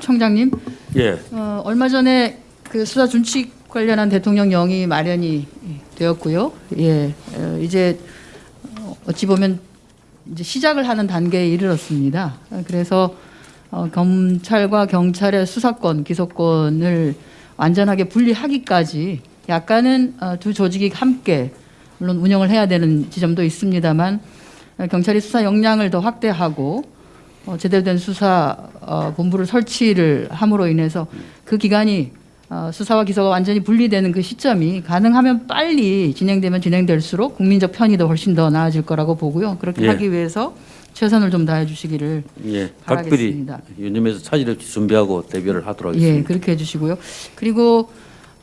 청장님, 예, 어, 얼마 전에 그 수사 준칙 관련한 대통령령이 마련이 되었고요. 예, 어, 이제 어, 어찌 보면 이제 시작을 하는 단계에 이르렀습니다. 어, 그래서 어, 검찰과 경찰의 수사권, 기소권을 완전하게 분리하기까지 약간은 어, 두 조직이 함께 물론 운영을 해야 되는 지점도 있습니다만 어, 경찰이 수사 역량을 더 확대하고 어, 제대로 된 수사 어, 본부를 설치를 함으로 인해서 그 기간이 어, 수사와 기소가 완전히 분리되는 그 시점이 가능하면 빨리 진행되면 진행될수록 국민적 편의도 훨씬 더 나아질 거라고 보고요. 그렇게 예. 하기 위해서 최선을 좀 다해 주시기를 예. 바라겠습니다. 유념해서 차질 없이 준비하고 대비를 하도록 예, 하겠습니다. 그렇게 해주시고요. 그리고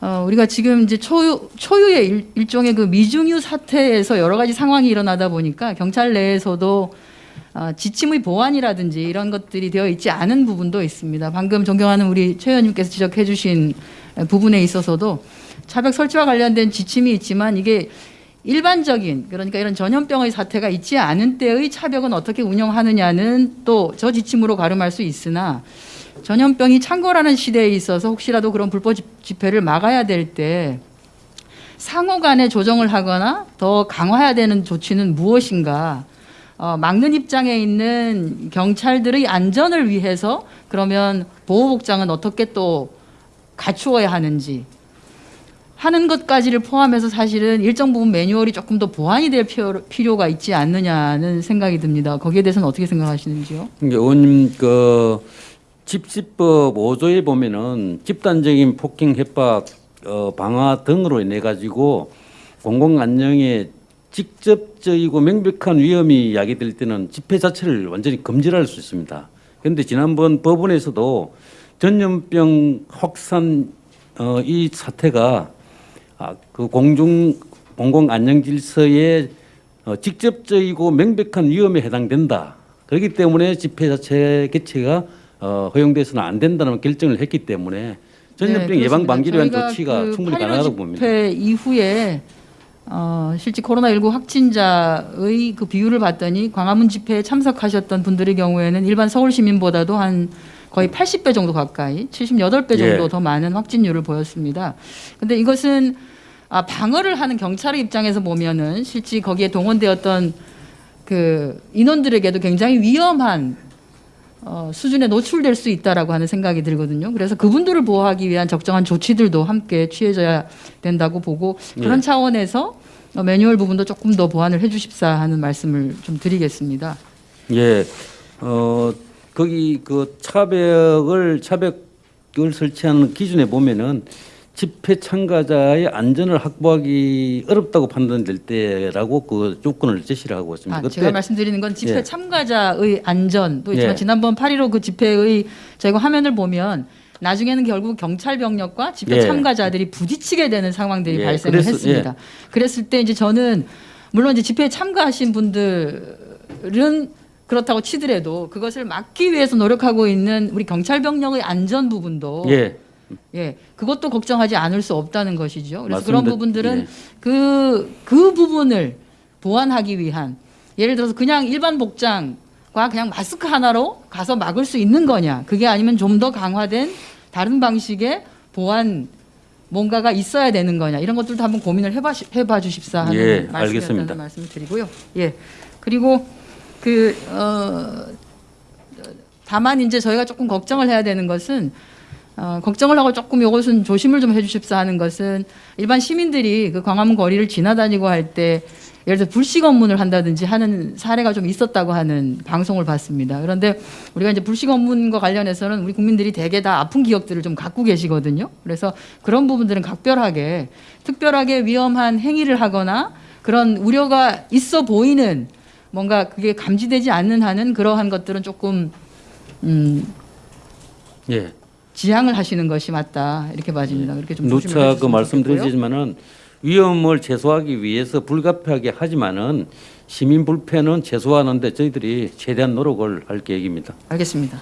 어, 우리가 지금 이제 초유 초유의 일, 일종의 그 미중유 사태에서 여러 가지 상황이 일어나다 보니까 경찰 내에서도 어, 지침의 보완이라든지 이런 것들이 되어 있지 않은 부분도 있습니다. 방금 존경하는 우리 최 의원님께서 지적해 주신 부분에 있어서도 차벽 설치와 관련된 지침이 있지만 이게 일반적인 그러니까 이런 전염병의 사태가 있지 않은 때의 차벽은 어떻게 운영하느냐는 또 저 지침으로 가름할 수 있으나 전염병이 창궐하는 시대에 있어서 혹시라도 그런 불법 집- 집회를 막아야 될 때 상호 간에 조정을 하거나 더 강화해야 되는 조치는 무엇인가? 어, 막는 입장에 있는 경찰들의 안전을 위해서 그러면 보호복장은 어떻게 또 갖추어야 하는지 하는 것까지를 포함해서 사실은 일정 부분 매뉴얼이 조금 더 보완이 될 필요- 필요가 있지 않느냐는 생각이 듭니다. 거기에 대해서는 어떻게 생각하시는지요? 의원님 그 집시법 5조에 보면은 집단적인 폭행 협박 어, 방화 등으로 인해 가지고 공공 안녕에 직접적이고 명백한 위험이 야기될 때는 집회 자체를 완전히 금지할 수 있습니다. 그런데 지난번 법원에서도 전염병 확산 어, 이 사태가 아, 그 공중 공공 안녕 질서에 어, 직접적이고 명백한 위험에 해당된다. 그렇기 때문에 집회 자체 개최가 어, 허용돼서는 안 된다는 결정을 했기 때문에 전염병 네, 예방. 방지를 위한 조치가 그 충분히 8.15 가능하다고 봅니다. 집회 이후에 어, 실제 코로나19 확진자의 그 비율을 봤더니 광화문 집회에 참석하셨던 분들의 경우에는 일반 서울 시민보다도 한 거의 80배 정도 가까이 78배 정도 예. 더 많은 확진율을 보였습니다. 근데 이것은 아, 방어를 하는 경찰의 입장에서 보면은 실제 거기에 동원되었던 그 인원들에게도 굉장히 위험한 어, 수준에 노출될 수 있다라고 하는 생각이 들거든요. 그래서 그분들을 보호하기 위한 적정한 조치들도 함께 취해져야 된다고 보고 그런 예. 차원에서 어, 매뉴얼 부분도 조금 더 보완을 해주십사 하는 말씀을 좀 드리겠습니다. 예, 어 거기 그 차벽을 차벽을 설치하는 기준에 보면은 집회 참가자의 안전을 확보하기 어렵다고 판단될 때라고 그 조건을 제시를 하고 있습니다. 아, 제가 말씀드리는 건 집회 예. 참가자의 안전도 있지만 예. 지난번 8.15 그 집회의 저희가 화면을 보면 나중에는 결국 경찰 병력과 집회 예. 참가자들이 부딪히게 되는 상황들이 예, 발생을 그래서- 했습니다. 그랬을 때 이제 저는 물론 이제 집회에 참가하신 분들은 그렇다고 치더라도 그것을 막기 위해서 노력하고 있는 우리 경찰 병력의 안전 부분도 예, 예, 그것도 걱정하지 않을 수 없다는 것이죠. 그래서 맞습니다. 그런 부분들은 예. 그, 그 부분을 보완하기 위한 예를 들어서 그냥 일반 복장과 그냥 마스크 하나로 가서 막을 수 있는 거냐. 그게 아니면 좀 더 강화된 다른 방식의 보완 뭔가가 있어야 되는 거냐. 이런 것들도 한번 고민을 해봐, 해봐 주십사 하는 예, 말씀이었다는. 말씀을 드리고요. 예. 그리고 그, 어, 다만 이제 저희가 조금 걱정을 해야 되는 것은 어, 걱정을 하고 조금 이것은 조심을 좀 해주십사 하는 것은 일반 시민들이 그 광화문 거리를 지나다니고 할 때 예를 들어 불식 업무를 한다든지 하는 사례가 좀 있었다고 하는 방송을 봤습니다. 그런데 우리가 이제 불식 업무과 관련해서는 우리 국민들이 대개 다 아픈 기억들을 좀 갖고 계시거든요. 그래서 그런 부분들은 각별하게 특별하게 위험한 행위를 하거나 그런 우려가 있어 보이는 뭔가 그게 감지되지 않는 한은 그러한 것들은 조금 음, 예. 지양을 하시는 것이 맞다 이렇게 봐집니다. 그렇게 좀 누차 그. 말씀드리지만은 위험을 최소화하기 위해서 불가피하게 하지만은 시민 불편은 최소화하는데 저희들이 최대한 노력을 할 계획입니다. 알겠습니다.